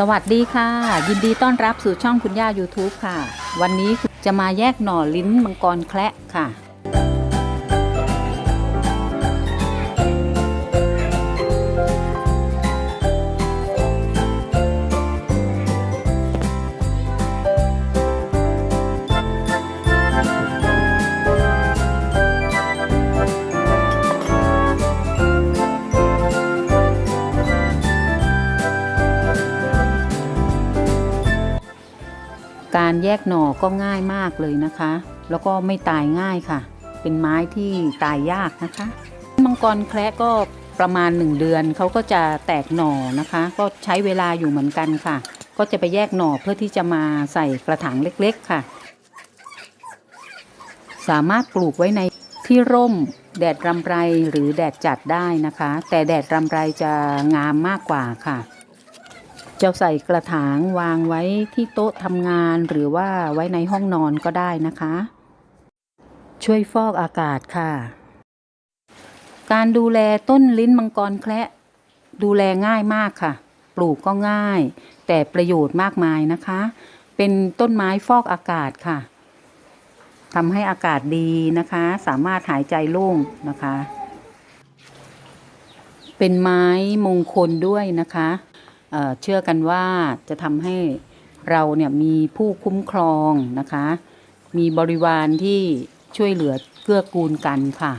สวัสดีค่ะ ยินดีต้อนรับสู่ช่องคุณย่า YouTube ค่ะ วันนี้จะมาแยกหน่อลิ้นมังกรแคระค่ะ การแยกหน่อก็ง่ายมากเลยนะคะ แล้วก็ไม่ตายง่ายค่ะ เป็นไม้ที่ตายยากนะคะ มังกรแคระก็ประมาณ 1 เดือนเขาก็จะแตกหน่อนะคะ ก็ใช้เวลาอยู่เหมือนกันค่ะ ก็จะไปแยกหน่อเพื่อที่จะมาใส่กระถางเล็กๆค่ะ สามารถปลูกไว้ในที่ร่มแดดรำไรหรือแดดจัดได้นะคะ แต่แดดรำไรจะงามมากกว่าค่ะ จะใส่กระถางวางไว้ที่โต๊ะทำงานหรือว่าไว้ในห้องนอนก็ได้นะคะ ช่วยฟอกอากาศค่ะ การดูแลต้นลิ้นมังกรแคระดูแลง่ายมากค่ะ ปลูกก็ง่าย แต่ประโยชน์มากมายนะคะ เป็นต้นไม้ฟอกอากาศค่ะทำให้อากาศดีนะคะ สามารถหายใจโล่งนะคะ เป็นไม้มงคลด้วยนะคะ เชื่อกันว่าจะทำให้เราเนี่ยมีผู้คุ้มครองนะคะ มีบริวารที่ช่วยเหลือเกื้อกูลกันค่ะ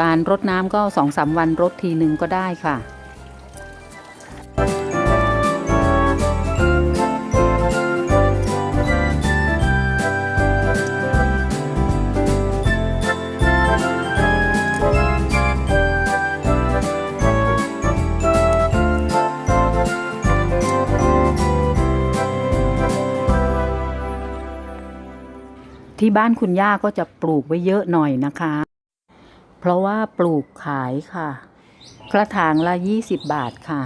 การรดน้ำก็สองสามวันรดทีหนึ่งก็ได้ค่ะที่บ้านคุณย่าก็จะปลูกไว้เยอะหน่อยนะคะ เพราะว่าปลูกขายค่ะ กระถางละ 20 บาทค่ะ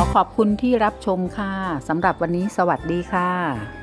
ขอขอบคุณที่รับชมค่ะสำหรับวันนี้สวัสดีค่ะ